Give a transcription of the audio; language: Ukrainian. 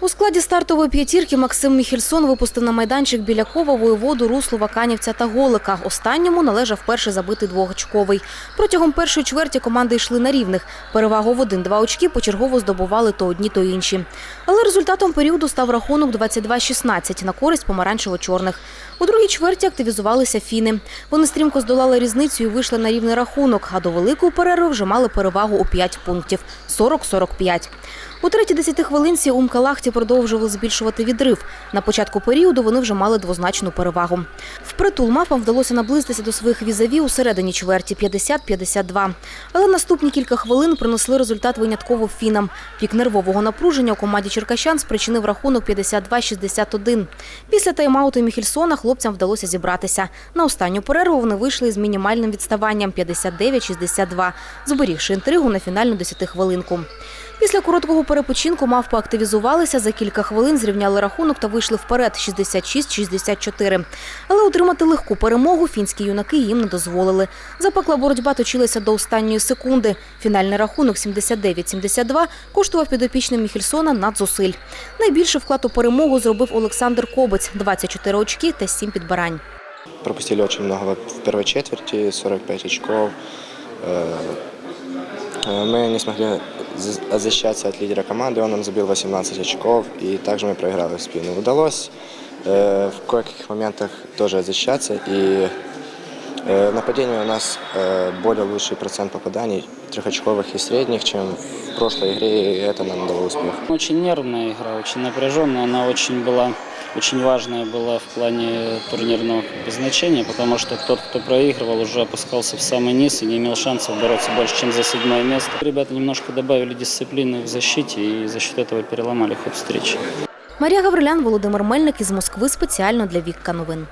У складі стартової п'ятірки Максим Міхельсон випустив на майданчик біля Кова, воєводу, Руслу, Ваканівця та Голика. Останньому належав перший забитий двохочковий. Протягом першої чверті команди йшли на рівних. Перевагу в один-два очки почергово здобували то одні, то інші. Але результатом періоду став рахунок 22-16 на користь помаранчево-чорних. У другій чверті активізувалися фіни. Вони стрімко здолали різницю і вийшли на рівний рахунок, а до великої перерви вже мали перевагу у 5 пунктів – 40-45. У третій десятихвилинці Умка Лахті продовжували збільшувати відрив. На початку періоду вони вже мали двозначну перевагу. Впритул мапам вдалося наблизитися до своїх візаві у середині чверті 50-52. Але наступні кілька хвилин принесли результат винятково фінам. Пік нервового напруження у команді черкащан спричинив рахунок 52-61. Після тайм-ауту Міхельсона хлопцям вдалося зібратися. На останню перерву вони вийшли з мінімальним відставанням 59-62, зберігши інтригу на фінальну десятихвилинку. Після короткого перепочинку мавпи активізувалися, за кілька хвилин зрівняли рахунок та вийшли вперед 66-64. Але отримати легку перемогу фінські юнаки їм не дозволили. Запекла боротьба точилася до останньої секунди. Фінальний рахунок 79-72 коштував підопічним Міхельсона надзусиль. Найбільший вклад у перемогу зробив Олександр Кобець – 24 очки та 7 підбирань. Пропустили очень много в первой четверти, 45 очков. Э, э, Мы не смогли за- защищаться от лидера команды, он нам забил 18 очков, и также мы проиграли в спину. Удалось э, в кое-каких моментах тоже защищаться, и э, в нападении у нас э, более лучший процент попаданий трехочковых и средних, чем в прошлой игре, и это нам дало успех. Очень нервная игра, очень напряженная. Она очень была, очень важная была в плане турнирного как бы, значения, потому что тот, кто проигрывал, уже опускался в самый низ и не имел шансов бороться больше, чем за седьмое место. Ребята немножко добавили дисциплины в защите и за счет этого переломали ход встречи. Марія Гаврилян, Володимир Мельник із Москви спеціально для Вікка новин.